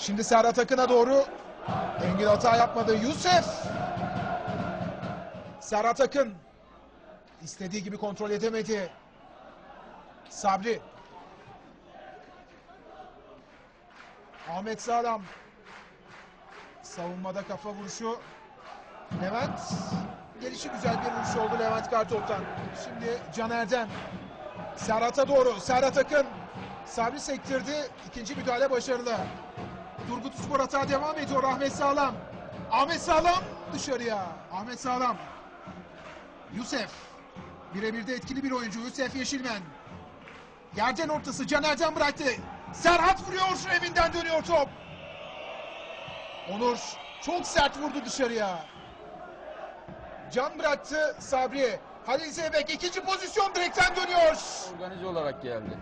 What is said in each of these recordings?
Şimdi Serhat Akın'a doğru. Engin hata yapmadı. Yusuf. Serhat Akın. istediği gibi kontrol edemedi. Sabri. Ahmet Sağlam. Savunmada kafa vuruşu. Levent. Gelişi güzel bir vuruş oldu Levent Kartop'tan. Şimdi Can Erdem. Serhat'a doğru. Serhat Akın. Sabri sektirdi. İkinci müdahale başarılı. Turgut Spor hata devam ediyor. Ahmet Sağlam. Ahmet Sağlam dışarıya. Ahmet Sağlam. Yusuf. Birebir de etkili bir oyuncu. Yusuf Yeşilmen. Yerden ortası Can Erdem bıraktı. Serhat vuruyor. Evinden dönüyor top. Onur çok sert vurdu dışarıya. Can bıraktı Sabri. Halil Zeybek ikinci pozisyon direkten dönüyor. Organize olarak geldi.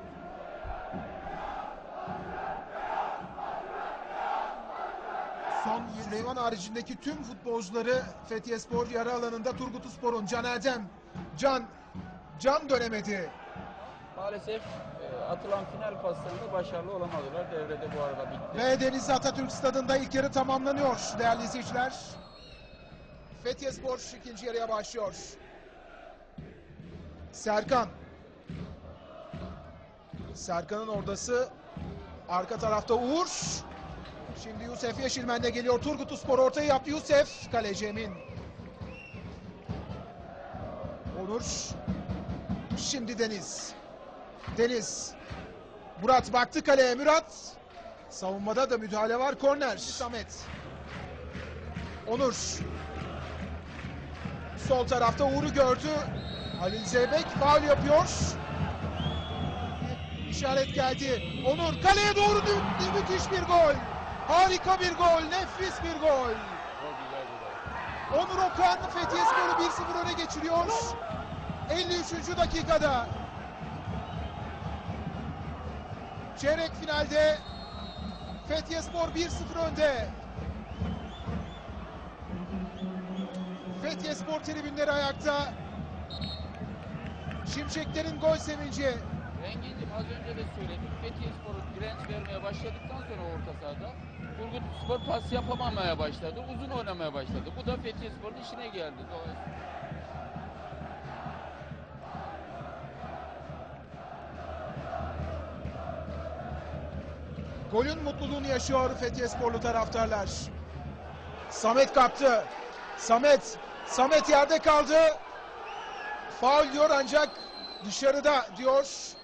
Son Süleyman haricindeki tüm futbolcuları Fethiye Spor yarı alanında Turgut Spor'un Can Erdem. Can, Can dönemedi. Maalesef e, atılan final paslarında başarılı olamadılar. Devrede bu arada bitti. Ve Denizli Atatürk Stadı'nda ilk yarı tamamlanıyor değerli izleyiciler. Fethiye Spor ikinci yarıya başlıyor. Serkan. Serkan'ın ordası. Arka tarafta Uğur. Şimdi Yusuf Yeşilmen de geliyor. Turgut Spor ortaya yaptı. Yusuf. Kaleci Emin. Onur. Şimdi Deniz. Deniz. Murat baktı kaleye. Murat. Savunmada da müdahale var. Korner. Samet. Onur. Sol tarafta Uğur'u gördü. Halil Zeybek faul yapıyor. İşaret geldi. Onur kaleye doğru müthiş bir gol. Harika bir gol. Nefis bir gol. Onur Okan Fethiye Spor'u 1-0 öne geçiriyor. 53. dakikada. Çeyrek finalde Fethiye Spor 1-0 önde. Fethiye Spor tribünleri ayakta. Şimşeklerin gol sevinci. Rengincim az önce de söyledim. Fethiye Spor'u direnç vermeye başladıktan sonra orta sahada Turgut Spor pas yapamamaya başladı. Uzun oynamaya başladı. Bu da Fethiye Spor'un işine geldi. Dolayısıyla Golün mutluluğunu yaşıyor Fethiye Sporlu taraftarlar. Samet kaptı. Samet. Samet yerde kaldı. Faul diyor ancak dışarıda diyor.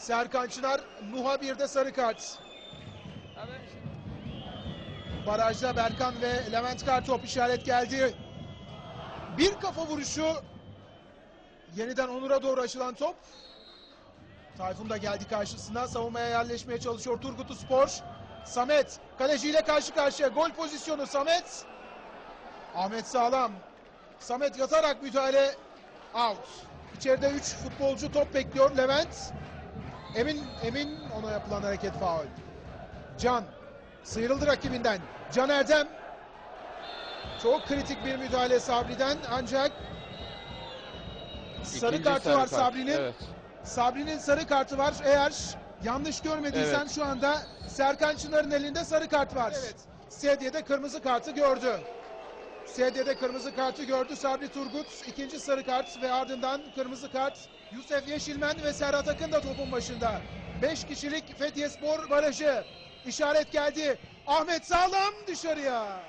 Serkan Çınar. Nuh'a bir de sarı kart. Barajda Berkan ve Levent Kartop işaret geldi. Bir kafa vuruşu. Yeniden Onur'a doğru açılan top. Tayfun da geldi karşısına. Savunmaya yerleşmeye çalışıyor Turgut Spor. Samet kaleciyle karşı karşıya. Gol pozisyonu Samet. Ahmet Sağlam. Samet yatarak müdahale. Out. İçeride 3 futbolcu top bekliyor. Levent. Emin Emin ona yapılan hareket faul. Can sıyrıldı rakibinden. Can Erdem. Çok kritik bir müdahale Sabri'den ancak sarı ikinci kartı sarı var kart. Sabri'nin. Evet. Sabri'nin sarı kartı var. Eğer yanlış görmediysen Evet. şu anda Serkan Çınar'ın elinde sarı kart var. Evet. Sedyede kırmızı kartı gördü. Sedyede kırmızı kartı gördü. Sabri Turgut ikinci sarı kart ve ardından kırmızı kart. Yusuf Yeşilmen ve Serhat Akın da topun başında. 5 kişilik Fethiye Spor barajı. İşaret geldi. Ahmet Sağlam dışarıya.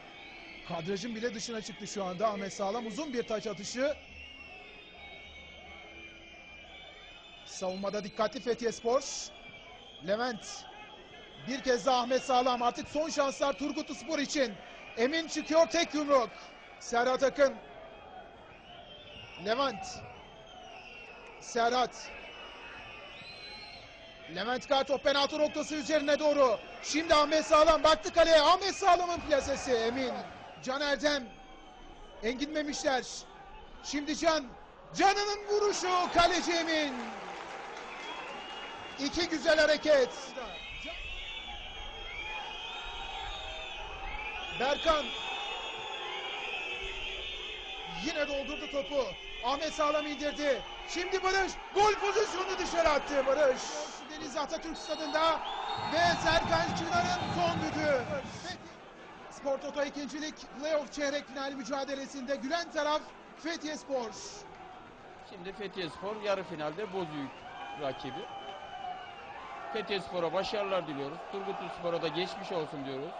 Kadrajın bile dışına çıktı şu anda. Ahmet Sağlam uzun bir taç atışı. Savunmada dikkatli Fethiye Spor. Levent. Bir kez daha Ahmet Sağlam. Artık son şanslar Turgut Spor için. Emin çıkıyor tek yumruk. Serhat Akın. Levent. Serhat. Levent Kartop penaltı noktası üzerine doğru. Şimdi Ahmet Sağlam baktı kaleye. Ahmet Sağlam'ın plasesi Emin. Can Erdem. Engin Memişler. Şimdi Can. Can'ın vuruşu kaleci Emin. İki güzel hareket. Berkan. Yine doldurdu topu. Ahmet Sağlam indirdi. Şimdi Barış gol pozisyonu dışarı attı Barış. Deniz Atatürk stadında ve Serkan Çınar'ın son düdüğü. Spor Toto ikincilik playoff çeyrek finali mücadelesinde gülen taraf Fethiye Spor. Şimdi Fethiye Spor yarı finalde Bozüyük rakibi. Fethiye Spor'a başarılar diliyoruz. Turgut Spor'a da geçmiş olsun diyoruz.